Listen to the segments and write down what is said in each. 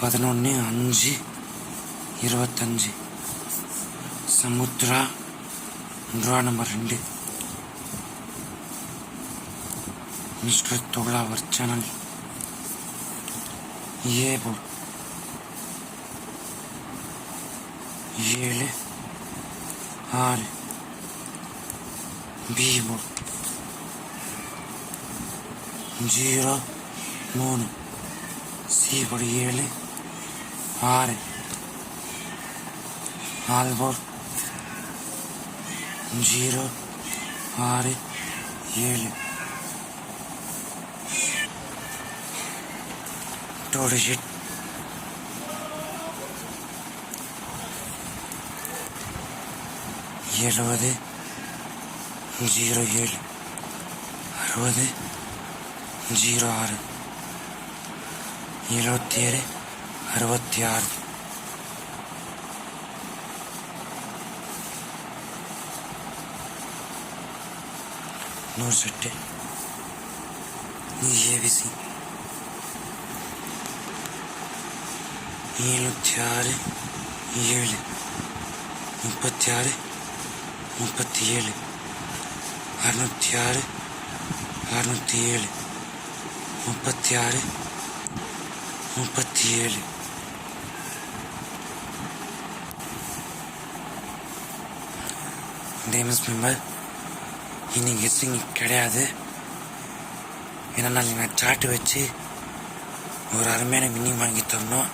பதினொன்று அஞ்சு இருபத்தஞ்சு சமுத்ரா ரூபா நம்பர் ரெண்டு mister துளா our channel A board ஏழு ஆறு பி போர்ட் ஜீரோ மூணு சி போர்டு ஏழு ஆறு ஆல்போர்ட் ஜீரோ ஆறு ஏழு டூ டிஜிட் எழுபது ஜீரோ ஏழு அறுபது ஜீரோ ஆறு எழுபத்தி ஏழு அறுபத்தி ஆறு. நூறு செட்டு. ஏபிசி எழுநூற்றி ஆறு ஏழு. முப்பத்தி ஆறு முப்பத்தி ஏழு. அறுநூற்றி ஆறு அறுநூற்றி ஏழு. முப்பத்தி ஆறு முப்பத்தி ஏழு. டேமஸ் மெம்பர் இன்னைக்கு கெஸ்டிங் கிடையாது. ஏன்னா நாளைக்கு நான் சாட்டு வச்சு ஒரு அருமையான வின்னிங் வாங்கி தரணும்.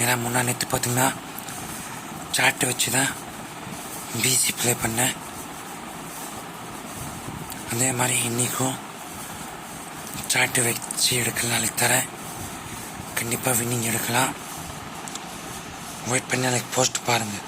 ஏன்னா முன்னா நேற்று பார்த்தீங்கன்னா சாட்டு வச்சு தான் பிசி ப்ளே பண்ணேன். அதே மாதிரி இன்றைக்கும் சாட்டு வச்சு எடுக்கலாம் நாளைக்கு தரேன். கண்டிப்பாக வின்னிங் எடுக்கலாம். வெயிட் பண்ணி நாளைக்கு போஸ்ட் பாருங்கள்